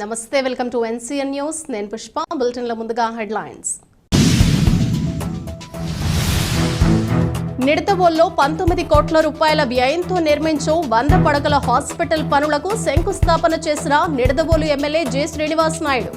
నమస్తే welcome to NCN news. నేను పుష్ప బులెటిన్ల ముందుగా హెడ్లైన్స్. నిడతవోల్లో పంతొమ్మిది కోట్ల రూపాయల వ్యయంతో నిర్మించు వంద పడకల హాస్పిటల్ పనులకు శంకుస్థాపన చేసిన నిడదవోలు ఎమ్మెల్యే జె. శ్రీనివాస్ నాయుడు.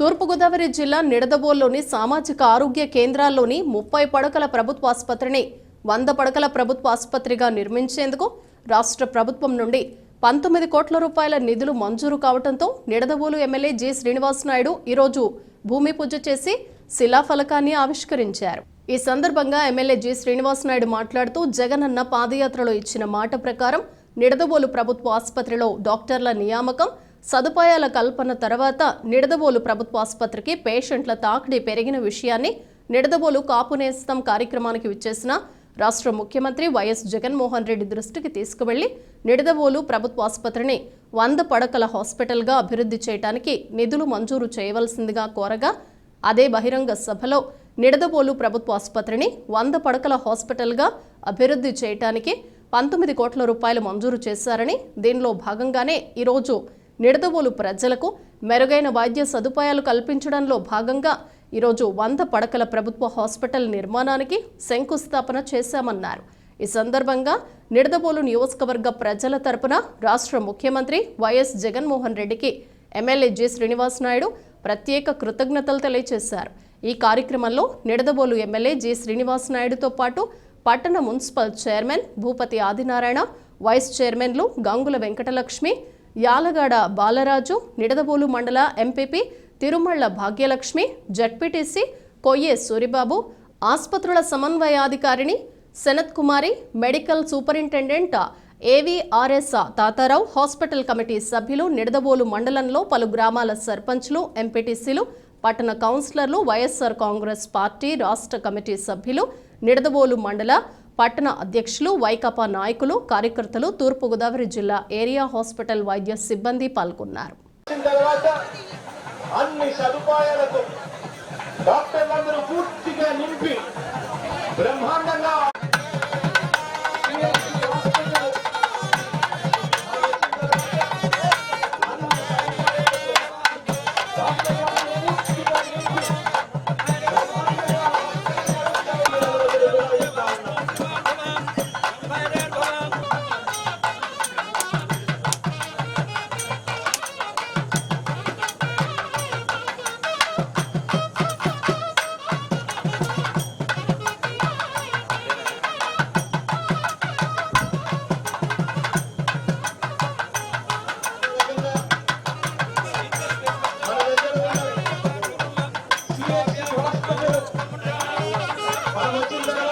తూర్పుగోదావరి జిల్లా నిడదవోల్లోని సామాజిక ఆరోగ్య కేంద్రాల్లోని ముప్పై పడకల ప్రభుత్వ ఆసుపత్రిని వంద పడకల ప్రభుత్వ ఆసుపత్రిగా నిర్మించేందుకు రాష్ట్ర ప్రభుత్వం నుండి పంతొమ్మిది కోట్ల రూపాయల నిధులు మంజూరు కావడంతో నిడదవోలు ఎమ్మెల్యే జి. శ్రీనివాస్ నాయుడు ఈరోజు భూమి పూజ చేసి శిలాఫలకాన్ని ఆవిష్కరించారు. ఈ సందర్భంగా ఎమ్మెల్యే జి. శ్రీనివాస్ నాయుడు మాట్లాడుతూ జగనన్న పాదయాత్రలో ఇచ్చిన మాట ప్రకారం నిడదవోలు ప్రభుత్వ ఆసుపత్రిలో డాక్టర్ల నియామకం సదుపాయాల కల్పన తర్వాత నిడదవోలు ప్రభుత్వ ఆసుపత్రికి పేషెంట్ల తాకిడి పెరిగిన విషయాన్ని నిడదవోలు కాపునేస్తం కార్యక్రమానికి విచ్చేసిన రాష్ట్ర ముఖ్యమంత్రి వైఎస్ జగన్మోహన్ రెడ్డి దృష్టికి తీసుకువెళ్ళి నిడదవోలు ప్రభుత్వ ఆసుపత్రిని వంద పడకల హాస్పిటల్గా అభివృద్ధి చేయడానికి నిధులు మంజూరు చేయవలసిందిగా కోరగా అదే బహిరంగ సభలో నిడదవోలు ప్రభుత్వ ఆసుపత్రిని వంద పడకల హాస్పిటల్గా అభివృద్ధి చేయటానికి పంతొమ్మిది కోట్ల రూపాయలు మంజూరు చేశారని దీనిలో భాగంగానే ఈరోజు నిడదవోలు ప్రజలకు మెరుగైన వైద్య సదుపాయాలు కల్పించడంలో భాగంగా ఈరోజు వంద పడకల ప్రభుత్వ హాస్పిటల్ నిర్మాణానికి శంకుస్థాపన చేశామన్నారు. ఈ సందర్భంగా నిడదబోలు నియోజకవర్గ ప్రజల తరపున రాష్ట్ర ముఖ్యమంత్రి వైఎస్ జగన్మోహన్ రెడ్డికి ఎమ్మెల్యే జి. శ్రీనివాస్ నాయుడు ప్రత్యేక కృతజ్ఞతలు తెలియజేశారు. ఈ కార్యక్రమంలో నిడదబోలు ఎమ్మెల్యే జి. శ్రీనివాస్ నాయుడుతో పాటు పట్టణ municipal chairman Bhupathi Adinarayana vice చైర్మన్లు గంగుల వెంకటలక్ష్మి యాలగాడ బాలరాజు నిడదబోలు మండల ఎంపీపీ తిరుమళ్ళ భాగ్యలక్ష్మి జడ్పీటీసీ కొయ్యే సూరిబాబు ఆసుపత్రుల సమన్వయాధికారిణి Sanath Kumari medical superintendent AVRS Tatarao hospital committee సభ్యులు నిడదవోలు మండలంలో పలు గ్రామాల సర్పంచ్లు ఎంపీటీసీలు పట్టణ కౌన్సిలర్లు వైఎస్ఆర్ కాంగ్రెస్ పార్టీ రాష్ట్ర కమిటీ సభ్యులు నిడదవోలు మండల పట్టణ అధ్యక్షులు వైకాపా నాయకులు కార్యకర్తలు తూర్పుగోదావరి జిల్లా ఏరియా హాస్పిటల్ వైద్య సిబ్బంది పాల్గొన్నారు. అన్ని సదుపాయాలతో డాక్టర్లందరూ పూర్తిగా నింపి ಗೊತ್ತಿಲ್ಲದ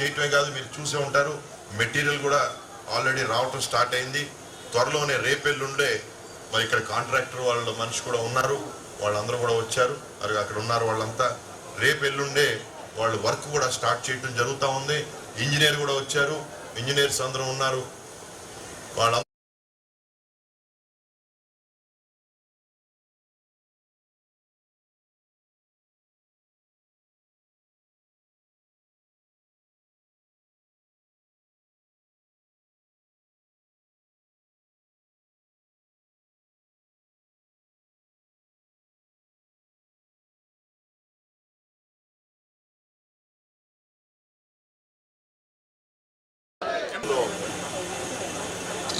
చేయటమే కాదు మీరు చూసే ఉంటారు. మెటీరియల్ కూడా ఆల్రెడీ రావటం స్టార్ట్ అయింది. త్వరలోనే రేపెల్లుండే మరి ఇక్కడ కాంట్రాక్టర్ వాళ్ళ మనిషి కూడా ఉన్నారు. వాళ్ళందరూ కూడా వచ్చారు. మరి అక్కడ ఉన్నారు వాళ్ళంతా. రేపెల్లుండే వాళ్ళు వర్క్ కూడా స్టార్ట్ చేయటం జరుగుతూ ఉంది. ఇంజనీర్ కూడా వచ్చారు. ఇంజనీర్స్ అందరూ ఉన్నారు. వాళ్ళ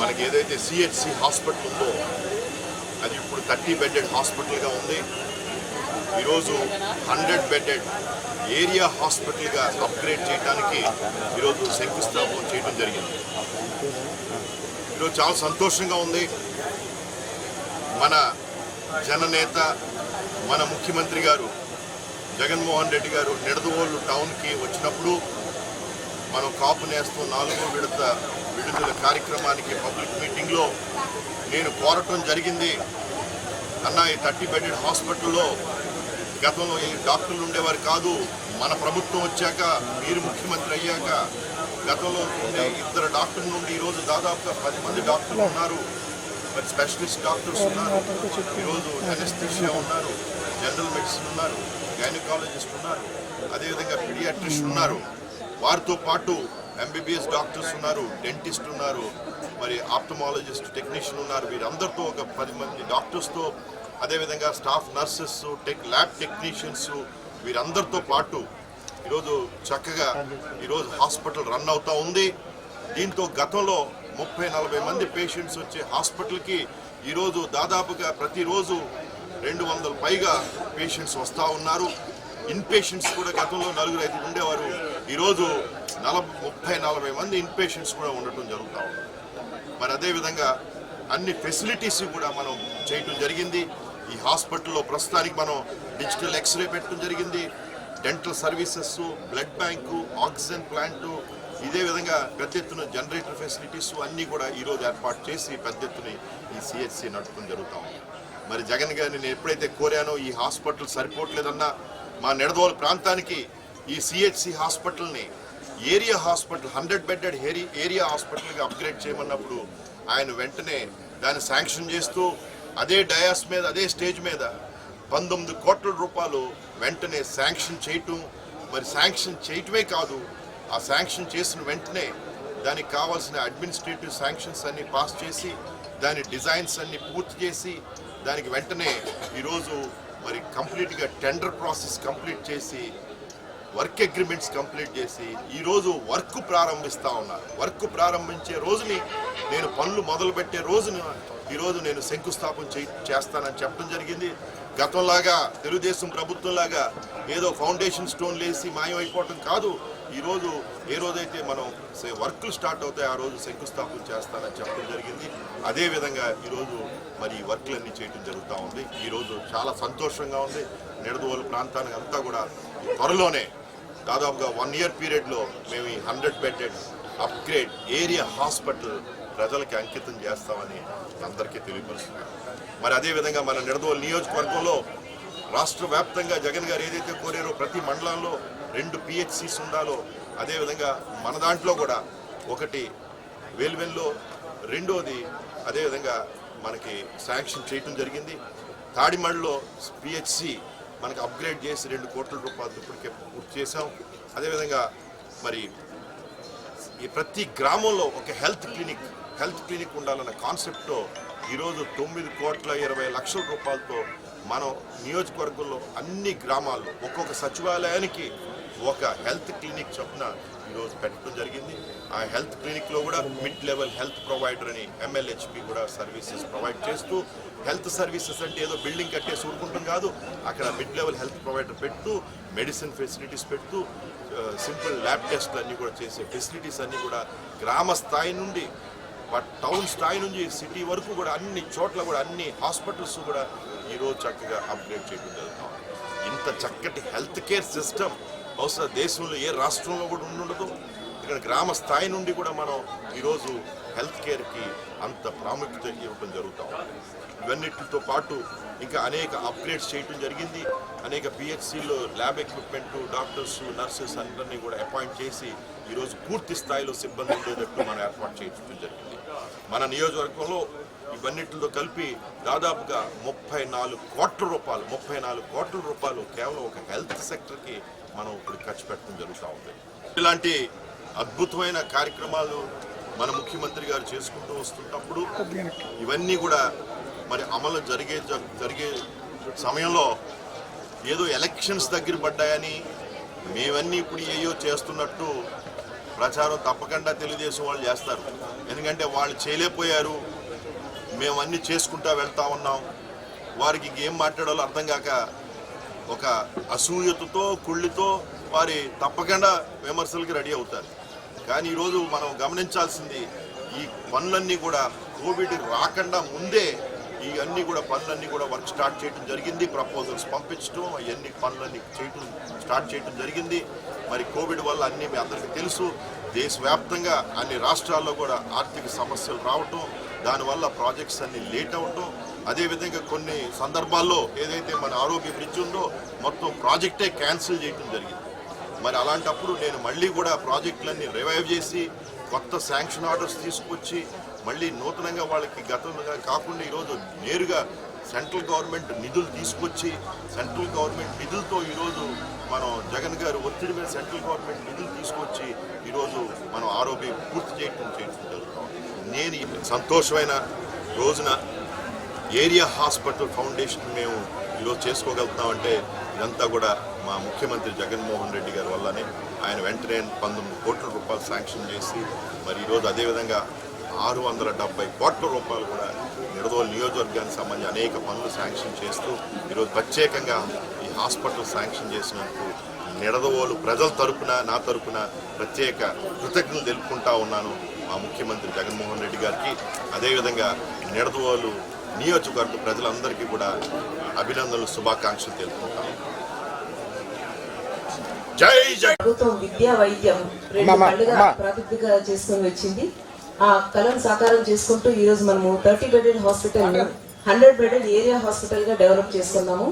మనకి ఏదైతే సిహెచ్సి హాస్పిటల్ ఉందో అది ఇప్పుడు థర్టీ బెడ్డెడ్ హాస్పిటల్గా ఉంది. ఈరోజు హండ్రెడ్ బెడ్డెడ్ ఏరియా హాస్పిటల్గా అప్గ్రేడ్ చేయడానికి ఈరోజు శంకుస్థాపన చేయడం జరిగింది. ఈరోజు చాలా సంతోషంగా ఉంది. మన జననేత మన ముఖ్యమంత్రి గారు జగన్మోహన్ రెడ్డి గారు నిడదవోళ్ళు టౌన్కి వచ్చినప్పుడు మనం కాపు నేస్తూ నాలుగో విడత విడుదల కార్యక్రమానికి పబ్లిక్ మీటింగ్లో నేను కోరటం జరిగింది. అన్న ఈ థర్టీ బెడెడ్ హాస్పిటల్లో గతంలో ఈ డాక్టర్లు ఉండేవారు కాదు. మన ప్రభుత్వం వచ్చాక మీరు ముఖ్యమంత్రి అయ్యాక గతంలో ఉండే ఇద్దరు డాక్టర్ల నుండి ఈరోజు దాదాపుగా పది మంది డాక్టర్లు ఉన్నారు. మరి స్పెషలిస్ట్ డాక్టర్స్ ఉన్నారు. ఈరోజు అనెస్థిషియా ఉన్నారు. జనరల్ మెడిసిన్ ఉన్నారు. గైనకాలజిస్ట్ ఉన్నారు. అదేవిధంగా పిడియాట్రిస్ట్ ఉన్నారు. వారితో పాటు ఎంబీబీఎస్ డాక్టర్స్ ఉన్నారు డెంటిస్ట్ ఉన్నారు మరి ఆప్టమాలజిస్ట్ టెక్నీషియన్ ఉన్నారు. వీరందరితో ఒక పది మంది డాక్టర్స్తో అదేవిధంగా staff nurses tech lab technicians వీరందరితో పాటు ఈరోజు చక్కగా ఈరోజు హాస్పిటల్ రన్ అవుతూ ఉంది. దీంతో గతంలో ముప్పై నలభై మంది పేషెంట్స్ వచ్చే హాస్పిటల్కి ఈరోజు దాదాపుగా ప్రతిరోజు రెండు వందల పైగా పేషెంట్స్ వస్తూ ఉన్నారు. ఇన్ పేషెంట్స్ కూడా గతంలో నలుగురు ఐదు ఉండేవారు. ఈరోజు నలభై ముప్పై నలభై మంది ఇన్ పేషెంట్స్ కూడా ఉండటం జరుగుతూ ఉంది. మరి అదేవిధంగా అన్ని ఫెసిలిటీస్ కూడా మనం చేయటం జరిగింది. ఈ హాస్పిటల్లో ప్రస్తుతానికి మనం డిజిటల్ ఎక్స్రే పెట్టడం జరిగింది. Dental services blood bank oxygen plant ఇదే విధంగా పెద్ద ఎత్తున జనరేటర్ ఫెసిలిటీస్ అన్నీ కూడా ఈరోజు ఏర్పాటు చేసి పెద్ద ఎత్తున ఈ సిహెచ్సి నడపడం జరుగుతూ ఉంది. మరి జగన్ గారిని నేను ఎప్పుడైతే కోరానో ఈ హాస్పిటల్ సరిపోవట్లేదన్నా మా నెడదోలు ప్రాంతానికి ఈ సిహెచ్సి హాస్పిటల్ని ఏరియా హాస్పిటల్ హండ్రెడ్ బెడ్డెడ్ ఏరి ఏరియా హాస్పిటల్గా అప్గ్రేడ్ చేయమన్నప్పుడు ఆయన వెంటనే దాన్ని శాంక్షన్ చేస్తూ అదే డయాస్ మీద అదే స్టేజ్ మీద పంతొమ్మిది కోట్ల రూపాయలు వెంటనే శాంక్షన్ చేయటం. మరి శాంక్షన్ చేయటమే కాదు ఆ శాంక్షన్ చేసిన వెంటనే దానికి కావాల్సిన అడ్మినిస్ట్రేటివ్ శాంక్షన్స్ అన్ని పాస్ చేసి దాని డిజైన్స్ అన్ని పూర్తి చేసి దానికి వెంటనే ఈరోజు మరి కంప్లీట్గా టెండర్ ప్రాసెస్ కంప్లీట్ చేసి వర్క్ అగ్రిమెంట్స్ కంప్లీట్ చేసి ఈరోజు వర్క్ ప్రారంభిస్తా ఉన్నారు. వర్క్ ప్రారంభించే రోజుని నేను పనులు మొదలుపెట్టే రోజున ఈరోజు నేను శంకుస్థాపన చే చేస్తానని చెప్పడం జరిగింది. గతంలాగా తెలుగుదేశం ప్రభుత్వంలాగా ఏదో ఫౌండేషన్ స్టోన్ లేసి మాయమైపోవటం కాదు. ఈరోజు రోజు ఏ రోజైతే మనం సే- వర్క్లు స్టార్ట్ అవుతాయి ఆ రోజు శంకుస్థాపన చేస్తానని చెప్పడం జరిగింది. అదేవిధంగా ఈరోజు మరి ఈ వర్క్లన్నీ చేయడం జరుగుతూ ఉంది. ఈరోజు చాలా సంతోషంగా ఉంది. నిడదవోలు ప్రాంతానికి అంతా కూడా త్వరలోనే దాదాపుగా వన్ ఇయర్ పీరియడ్లో మేము ఈ hundred bedded upgrade area hospital ప్రజలకి అంకితం చేస్తామని అందరికీ తెలియపరుస్తున్నాం. మరి అదేవిధంగా మన నిడదోల్ నియోజకవర్గంలో రాష్ట్ర వ్యాప్తంగా జగన్ గారు ఏదైతే కోరారో ప్రతి మండలంలో రెండు పిహెచ్సిస్ ఉండాలో అదేవిధంగా మన దాంట్లో కూడా ఒకటి వేల్వెన్లో రెండోది అదేవిధంగా మనకి శాంక్షన్ చేయటం జరిగింది. తాడిమడిలో పిహెచ్సి మనకు అప్గ్రేడ్ చేసి రెండు కోట్ల రూపాయలు ఇప్పటికే పూర్తి చేశాం. అదేవిధంగా మరి ఈ ప్రతి గ్రామంలో ఒక హెల్త్ క్లినిక్ హెల్త్ క్లినిక్ ఉండాలన్న కాన్సెప్ట్తో ఈరోజు తొమ్మిది కోట్ల ఇరవై లక్షల రూపాయలతో మనం నియోజకవర్గంలో అన్ని గ్రామాల్లో ఒక్కొక్క సచివాలయానికి ఒక హెల్త్ క్లినిక్ చొప్పున ఈరోజు పెట్టడం జరిగింది. ఆ హెల్త్ క్లినిక్లో కూడా మిడ్ లెవెల్ హెల్త్ ప్రొవైడర్ అని ఎంఎల్హెచ్పి కూడా సర్వీసెస్ ప్రొవైడ్ చేస్తూ హెల్త్ సర్వీసెస్ అంటే ఏదో బిల్డింగ్ కట్టేసి ఊరుకుంటాం కాదు. అక్కడ మిడ్ లెవెల్ హెల్త్ ప్రొవైడర్ పెడుతూ మెడిసిన్ ఫెసిలిటీస్ పెడుతూ సింపుల్ ల్యాబ్ టెస్ట్లు అన్నీ కూడా చేసే ఫెసిలిటీస్ అన్నీ కూడా గ్రామ స్థాయి నుండి టౌన్ స్థాయి నుంచి సిటీ వరకు కూడా అన్ని చోట్ల కూడా అన్ని హాస్పిటల్స్ కూడా ఈరోజు చక్కగా అప్గ్రేడ్ చేయడం జరుగుతాం ఇంత చక్కటి హెల్త్ కేర్ సిస్టమ్ బహుశా దేశంలో ఏ రాష్ట్రంలో కూడా ఉండదు. ఇక్కడ గ్రామ స్థాయి నుండి కూడా మనం ఈరోజు హెల్త్ కేర్కి అంత ప్రాముఖ్యత ఇవ్వడం జరుగుతాం ఇవన్నిటితో పాటు ఇంకా అనేక అప్గ్రేడ్స్ చేయటం జరిగింది. అనేక పిహెచ్సిలో ల్యాబ్ ఎక్విప్మెంట్ డాక్టర్స్ నర్సెస్ అందరినీ కూడా అపాయింట్ చేసి ఈరోజు పూర్తి స్థాయిలో సిబ్బంది ఉండేటట్టు మనం ఏర్పాటు చేయడం జరిగింది. మన నియోజకవర్గంలో ఇవన్నిటితో కలిపి దాదాపుగా ముప్పై నాలుగు కోట్ల రూపాయలు ముప్పై నాలుగు కోట్ల రూపాయలు కేవలం ఒక హెల్త్ సెక్టర్కి మనం ఇప్పుడు ఖర్చు పెట్టడం జరుగుతూ ఉంది. ఇలాంటి అద్భుతమైన కార్యక్రమాలు మన ముఖ్యమంత్రి గారు చేసుకుంటూ వస్తున్నప్పుడు ఇవన్నీ కూడా మరి అమలు జరిగే జరిగే సమయంలో ఏదో ఎలక్షన్స్ దగ్గర పడ్డాయని మేవన్నీ ఇప్పుడు ఏయో చేస్తున్నట్టు ప్రచారం తప్పకుండా తెలుగుదేశం వాళ్ళు చేస్తారు. ఎందుకంటే వాళ్ళు చేయలేకపోయారు. మేము అన్ని చేసుకుంటా వెళ్తా ఉన్నాం. వారికి ఇంకేం మాట్లాడాలో అర్థం కాక ఒక అసూయతతో కుళ్ళితో వారి తప్పకుండా విమర్శలకి రెడీ అవుతారు. కానీ ఈరోజు మనం గమనించాల్సింది ఈ పనులన్నీ కూడా కోవిడ్ రాకుండా ముందే ఈ అన్ని కూడా పనులన్నీ కూడా వర్క్ స్టార్ట్ చేయడం జరిగింది. ప్రపోజల్స్ పంపించడం అవన్నీ పనులన్నీ చేయటం స్టార్ట్ చేయడం జరిగింది. మరి కోవిడ్ వల్ల అన్నీ మీ అందరికీ తెలుసు. దేశవ్యాప్తంగా అన్ని రాష్ట్రాల్లో కూడా ఆర్థిక సమస్యలు రావటం దానివల్ల ప్రాజెక్ట్స్ అన్ని లేట్ అవటం అదేవిధంగా కొన్ని సందర్భాల్లో ఏదైతే మన ఆరోగ్య బ్రిడ్జ్ ఉందో మొత్తం ప్రాజెక్టే క్యాన్సిల్ చేయడం జరిగింది. మరి అలాంటప్పుడు నేను మళ్ళీ కూడా ప్రాజెక్టులన్నీ రివైవ్ చేసి కొత్త శాంక్షన్ ఆర్డర్స్ తీసుకొచ్చి మళ్ళీ నూతనంగా వాళ్ళకి గతంగా కాకుండా ఈరోజు నేరుగా సెంట్రల్ గవర్నమెంట్ నిధులు తీసుకొచ్చి సెంట్రల్ గవర్నమెంట్ నిధులతో ఈరోజు మనం జగన్ గారు ఒత్తిడి మీద సెంట్రల్ గవర్నమెంట్ నిధులు తీసుకొచ్చి ఈరోజు మనం ఆరోగ్యం పూర్తి చేయటం చేయడం జరుగుతాం నేను సంతోషమైన రోజున ఏరియా హాస్పిటల్ ఫౌండేషన్ మేము ఈరోజు చేసుకోగలుగుతామంటే ఇదంతా కూడా మా ముఖ్యమంత్రి జగన్మోహన్ రెడ్డి గారి వల్లనే ఆయన వెంటనే పంతొమ్మిది కోట్ల రూపాయలు శాంక్షన్ చేసి మరి ఈరోజు అదేవిధంగా ఆరు వందల డెబ్బై కోట్ల రూపాయలు కూడా నిడదోలు నియోజకవర్గానికి సంబంధించి అనేక పనులు శాంక్షన్ చేస్తూ ఈరోజు ప్రత్యేకంగా ఈ హాస్పిటల్ శాంక్షన్ చేసినందుకు నిడదవోలు ప్రజల తరపున నా తరపున ప్రత్యేక కృతజ్ఞతలు తెలుపుకుంటా ఉన్నాను మా ముఖ్యమంత్రి జగన్మోహన్ రెడ్డి గారికి. అదేవిధంగా నిడదవోలు నియోజకవర్గ ప్రజలందరికీ కూడా అభినందనలు శుభాకాంక్షలు తెలుపుకుంటాను జై జై. ప్రభుత్వం విద్యా వైద్యం రెండు కళ్ళుగా ప్రాతిపదిక చేసుకుని వచ్చింది. ఆ కళను సాకారం చేసుకుంటూ ఈ రోజు మనము thirty bedded hospital hundred bedded area హాస్పిటల్గా develop చేసుకున్నాము.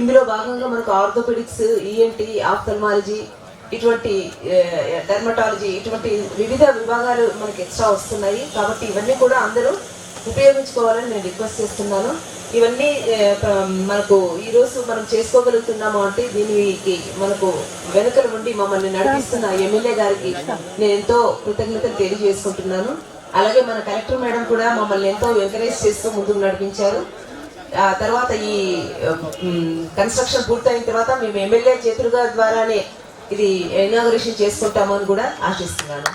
ఇందులో భాగంగా మనకు ఆర్థోపెడిక్స్ ఈఎన్టీ ఆఫ్థల్మాలజీ ఇటువంటి డెర్మటాలజీ ఇటువంటి వివిధ విభాగాలు మనకి ఎక్స్ట్రా వస్తున్నాయి. కాబట్టి ఇవన్నీ కూడా అందరూ ఉపయోగించుకోవాలని నేను రిక్వెస్ట్ చేస్తున్నాను. ఇవన్నీ మనకు ఈ రోజు మనం చేసుకోగలుగుతున్నాము అంటే దీనికి మనకు వెనుకల ఉండి మమ్మల్ని నడిపిస్తున్న ఎమ్మెల్యే గారికి నేను ఎంతో కృతజ్ఞతలు తెలియజేసుకుంటున్నాను. అలాగే మన కలెక్టర్ మేడం కూడా మమ్మల్ని ఎంతో ఎంకరేజ్ చేస్తూ ముందుకు నడిపించారు. ఆ తర్వాత ఈ కన్స్ట్రక్షన్ పూర్తయిన తర్వాత మేము ఎమ్మెల్యే చేతులుగా ద్వారానే ఇది ఇనాగరేషన్ చేసుకుంటామని కూడా ఆశిస్తున్నాను.